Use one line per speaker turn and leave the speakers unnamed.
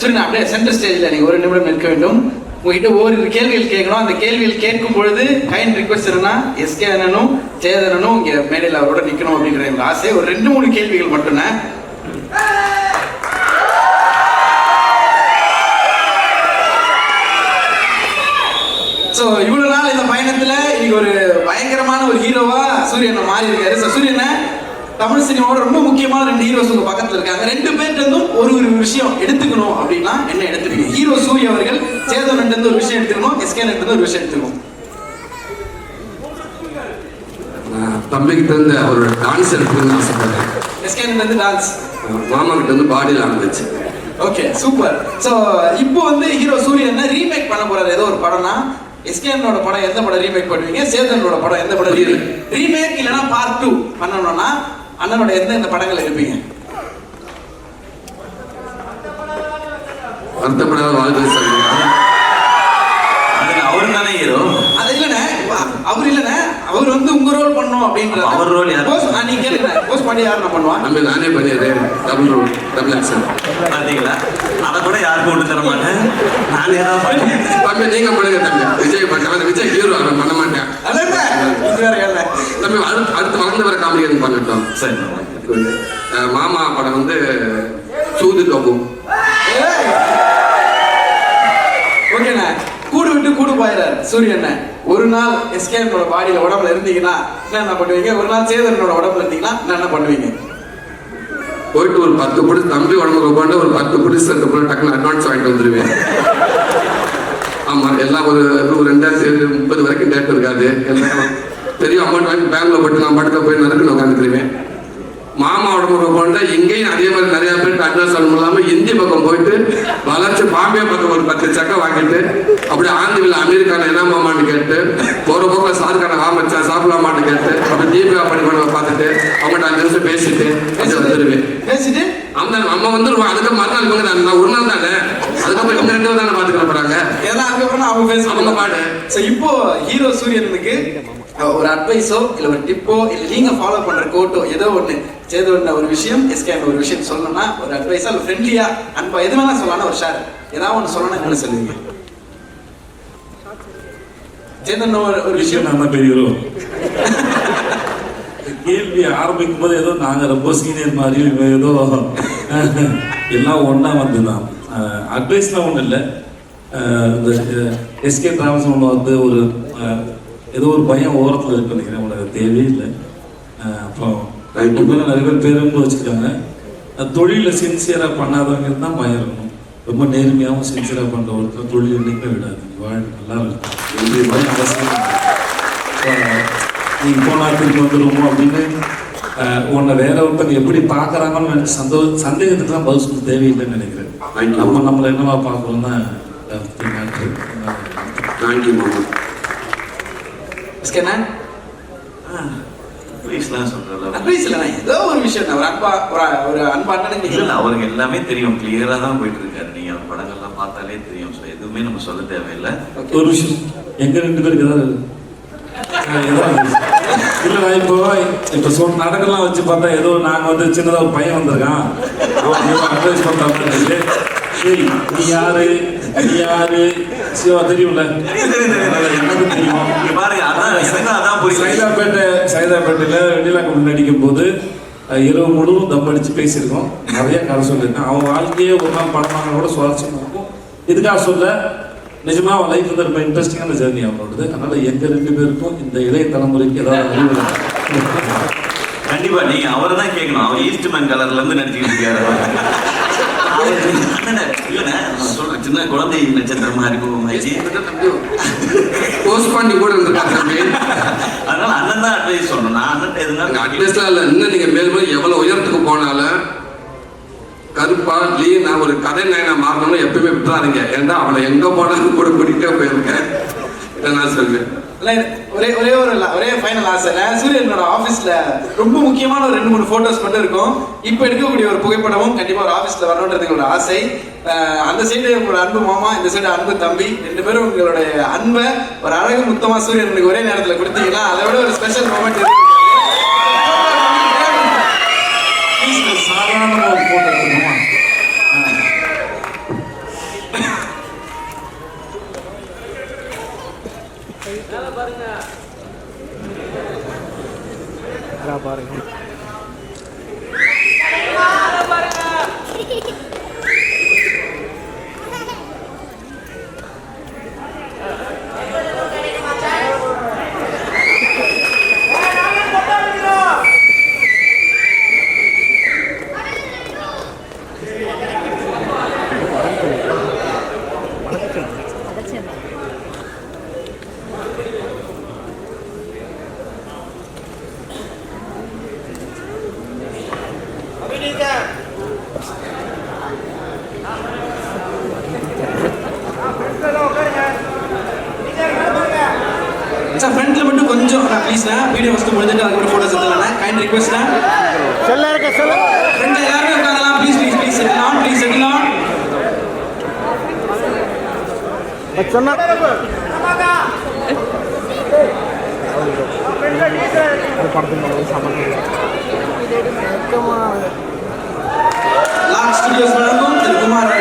சரி நான் அப்படியே சென்டர் ஸ்டேஜில் நீங்கள் ஒரு நிமிடம் நிற்க வேண்டும். உங்ககிட்ட ஒவ்வொரு கேள்விகள் கேட்கணும். அந்த கேள்விகள் கேட்கும் பொழுது கைண்ட் ரிக்வஸ்ட் இருந்தா எஸ்கே அண்ணனும் சேதனனும் இங்கே மேடையில் அவரோட நிற்கணும் அப்படின்ற எங்கள் ஆசை. ஒரு ரெண்டு மூணு கேள்விகள் மட்டும்தான் ஸோ இவ்வளோ நாள் இந்த பயணத்தில் இன்னைக்கு ஒரு பயங்கரமான ஒரு ஹீரோவா சூரியனை மாறி இருக்காரு ஸோ சூரியனை தமிழ் சினிமாவோட ரொம்ப முக்கியமான ரெண்டு ஹீரோஸ் உங்க பக்கத்துல இருக்காங்க. ரெண்டு இருந்தும் ஒரு ஒரு விஷயம் எடுத்துக்கணும் அப்படின்னா என்ன எடுத்துக்கணும்? ஹீரோ சூரிய அவர்கள் சேதன் இருந்து ஒரு விஷயம் எடுத்துக்கணும்? எஸ்கே இருந்து ஒரு விஷயம் எடுத்துக்கணும்?
நான் தம்பிக்கிட்ட இருந்து அவரோட டான்ஸ் எடுக்கணும்னு ஆசைப்படுறேன்
எஸ்கே இருந்து டான்ஸ்
மாமா கிட்ட இருந்து body language
okay super so இப்போ வந்து ஹீரோ சூரியன் ரீமேக் பண்ண போறாரு? ஏதோ ஒரு படம்னா எஸ்கேனோட படம் எந்த படம் ரீமேக் பண்ணுவீங்க? சேதனோட படம் எந்த படம் ரீமேக் இல்லைன்னா பார்ட் டூ பண்ணணும்னா அண்ணனோட எந்த எந்த படங்கள் எடுப்பீங்க
வருத்தப்படாத வாழ்க்கை
அதுல அவரு தானே ஹீரோ.
அது இல்லைண்ணே அவர் இல்லைண்ணே அவர் வந்து உங்க ரோல் பண்ணணும் அப்படின்றது.
அவர் role யாரு?
போஸ் நீ கேளுங்க போஸ் பண்ணி யார் நான் பண்ணுவான்
நம்ம நானே பண்ணிடுறேன். டபுள் ரோல் டபுள் ஆக்ஷன்
பாத்தீங்களா? அதை கூட யாருக்கும் விட்டு தர மாட்டேன்? நானே தான் பண்ணேன்
தம்பி நீங்க பண்ணுங்க தம்பி. விஜய் பண்ண விஜய் ஹீரோ அவன் பண்ண மாட்டேன்
அதான் இது வேற கேள்வி
தம்பி அடுத்து அடுத்து எதுவும் பண்ணட்டும்.
சரி
மாமா படம் வந்து சூது கபு
ஓகேண்ணே கூடு விட்டு கூடு போயிடாரு சூரியண்ண ஒரு நாள் எஸ்கேனோட பாடியில உடம்புல இருந்தீங்கன்னா என்ன என்ன பண்ணுவீங்க? ஒரு நாள் சேதனோட உடம்புல இருந்தீங்கன்னா என்ன என்ன பண்ணுவீங்க?
போயிட்டு ஒரு பத்து புடி தம்பி உடம்புக்கு போட்டு ஒரு பத்து புடி ரெண்டு புடி டக்குன்னு அட்வான்ஸ் வாங்கிட்டு வந்துருவேன். ஆமா எல்லாம் ஒரு ஒரு ரெண்டாயிரத்தி முப்பது வரைக்கும் டேட் இருக்காது. எல்லாம் பெரிய அமௌண்ட் வாங்கி பேங்க்ல போட்டு நான் படுக்க போய் நடக்குன்னு உட்காந்துருவேன் மாமா உடம்புக்கு போனா இங்கேயும் அதே மாதிரி நிறைய பேருக்கு அட்வான்ஸ் வாங்க இல்லாம இந்தி பக்கம் போயிட்டு வளர்ச்சி பாம்பே பக்கம் ஒரு பத்து சக்கை வாங்கிட்டு அப்படியே ஆந்திவில் அமெரிக்கான என்ன மாமான்னு கேட்டு போற போக்க சாருக்கான வா மச்சான் சாப்பிடலாமான்னு கேட்டு அப்படி தீபிகா பண்ணி பண்ண பார்த்துட்டு அவங்கள்ட்ட அஞ்சு நிமிஷம் பேசிட்டு அது வந்துருவேன்.
பேசிட்டு?
அவங்க நம்ம வந்துருவோம் அதுக்கு மறுநாள் இவங்க தானே நான் ஒரு நாள் தானே அதுக்கப்புறம் இவங்க ரெண்டு தானே பாத்துக்கிற போறாங்க?
ஏன்னா அதுக்கப்புறம் அவங்க பேசுவாங்க
பாடு
இப்போ ஹீரோ சூரியனுக்கு ஒரு அட்வைஸோ இல்ல ஒரு டிப்போ இல்ல நீங்க ஃபாலோ பண்ற கோட்டோ ஏதோ ஒண்ணு சேது ஒண்ணு ஒரு விஷயம் எஸ்கேன் ஒரு விஷயம் சொல்லணும்னா ஒரு அட்வைஸா இல்ல ஃப்ரெண்ட்லியா அன்பா எது வேணா சொல்லலாம் ஒரு ஷேர் ஏதாவது ஒண்ணு சொல்லணும் என்ன சொல்லுவீங்க? சேதன் ஒரு ஒரு விஷயம்
நம்ம பெரியவரும் கேள்வி ஆரம்பிக்கும் போது ஏதோ நாங்க ரொம்ப சீனியர் மாதிரி ஏதோ எல்லாம் ஒண்ணா வந்துதான். அட்வைஸ்லாம் ஒன்றும் இல்லை. இந்த எஸ்கே டிராவல்ஸ் ஒன்று வந்து ஒரு ஏதோ ஒரு பயம் ஓரத்தில் இருக்கு நினைக்கிறேன் உங்களுக்கு தேவையே இல்லை. அஹ், அப்புறம் ரெண்டு பேரும் நிறைய பேர் பேருந்து வச்சுருக்காங்க. தொழிலில் சின்சியராக பண்ணாதவங்க தான் பயம் இருக்கணும் ரொம்ப நேர்மையாகவும் சின்சியராக பண்ணுற ஒருத்தர் தொழில் என்றைக்குமே விடாது. வாழ் நல்லா இருக்கும் பயம் அவசியம் இல்லை. நீங்க போனா திருப்பி வந்துருவோமோ அப்படின்னு உன்னை வேற ஒருத்தங்க எப்படி பார்க்கறாங்கன்னு நினைச்சு சந்தோ சந்தேகத்துக்கு தான் பதில் சொல்ல தேவையில்லைன்னு நினைக்கிறேன். நம்ம நம்மளை என்னவா பார்க்கறோம் தான்
தேங்க்யூ மாமா.
எஸ்கேனா
ப்ளீஸ்லாம் சொல்றல
அட்வைஸ் இல்லைண்ணா ஏதோ ஒரு விஷயம். ஒரு அன்பா ஒரு ஒரு அன்பா அண்ணனுக்கு
இல்ல அவருக்கு எல்லாமே தெரியும். கிளியரா தான் போயிட்டு இருக்காரு நீங்க அவர் படங்கள்லாம் பார்த்தாலே தெரியும். ஸோ எதுவுமே நம்ம சொல்ல தேவையில்லை.
ஒரு விஷயம். எங்க ரெண்டு பேருக்கு ஏதாவது அஹ், ஏதாவது இல்ல நான் இப்போ இப்போ சொல் நாடகம்லாம் வச்சு பார்த்தா ஏதோ நாங்க வந்து சின்னதா ஒரு பையன் வந்திருக்கான். அவன் அட்வைஸ் பண்ற சரி நீ யாரு நீ யாரு சிவா தெரியும்ல எனக்கு தெரியும்
பாருங்க அதான் எனக்கு அதான் புரியும்
சைதாப்பேட்டை சைதாப்பேட்டையில் வெண்ணிலா நடிக்கும் போது இரவு முழுவதும் தம் அடிச்சு பேசியிருக்கோம் நிறைய கதை சொல்லியிருக்கேன் அவன் வாழ்க்கையே ஒரு நாள் படமாக கூட சுவாரஸ்யமாக இருக்கும் இதுக்காக சொல்ல நிஜமா அவன் லைஃப் வந்து ரொம்ப இன்ட்ரெஸ்டிங்கான ஜேர்னி அவனோடது அதனால எங்க ரெண்டு பேருக்கும் இந்த இளைய தலைமுறைக்கு ஏதாவது அறிவு
கண்டிப்பா நீங்க அவரை தான் கேட்கணும் அவர் ஈஸ்ட் மேன் கலர்ல இருந்து நடிச்சுக்கிட்டு இருக்காரு அவர் அண்ணனே, இல்லண்ணே, நான் சொல்றேன் சின்ன குழந்தை நட்சத்திரமா அறிமுகமாச்சு
போஸ்ட் பண்ணி கூட இருந்திருக்காங்க
அதனால அண்ணன் தான் அட்வைஸ் சொல்லணும். நான் அண்ணன் எதுனா
அட்வைஸ்லாம் இல்லை. இன்னும் நீங்க மேல் மேலும் எவ்வளவு உயரத்துக்கு போனாலும் கருப்பா லீனா ஒரு கதை நாயனா மாறணும்னு எப்பயுமே விட்டுறாதீங்க. ஏன்டா அவளை எங்க போனாலும் கூட கூட்டிகிட்டே போயிருக்கேன். இதை நான் சொல்வேன்.
இல்ல, ஒரே ஒரே ஒரு ஒரே ஃபைனல் ஆசை நான் சூரியனோட ஆபீஸ்ல ரொம்ப முக்கியமான ஒரு ரெண்டு மூணு போட்டோஸ் மட்டும் இருக்கும். இப்போ எடுக்கக்கூடிய ஒரு புகைப்படமும் கண்டிப்பா ஒரு ஆபீஸ்ல வரணுன்றது எங்களோட ஆசை. அந்த சைடு உங்களோட அன்பு மாமா இந்த சைடு அன்பு தம்பி ரெண்டு பேரும் உங்களுடைய அன்பை ஒரு அழகு முத்தமா சூரியனுக்கு ஒரே நேரத்துல கொடுத்தீங்கன்னா அதை விட ஒரு ஸ்பெஷல் மூமெண்ட்
சாதாரண
பாருங்க.
பாருங்க. மட்டும் கொஞ்சம் ப்ளீஸ்ண்ணா வீடியோ ஃபஸ்ட்டு முடிஞ்சிட்டு அதுக்கப்புறம் ஃபோட்டோஸ் எடுத்துக்கலாம் கைண்ட் ரிக்வெஸ்ட்ண்ணா
செல்ல இருக்க செல்ல.
ஃப்ரெண்ட்ல எல்லாருமே உட்காரலாம். Please please please settle on please settle on
சொன்னா.
லாக் ஸ்டுடியோஸ் வழங்கும் திரு குமார்.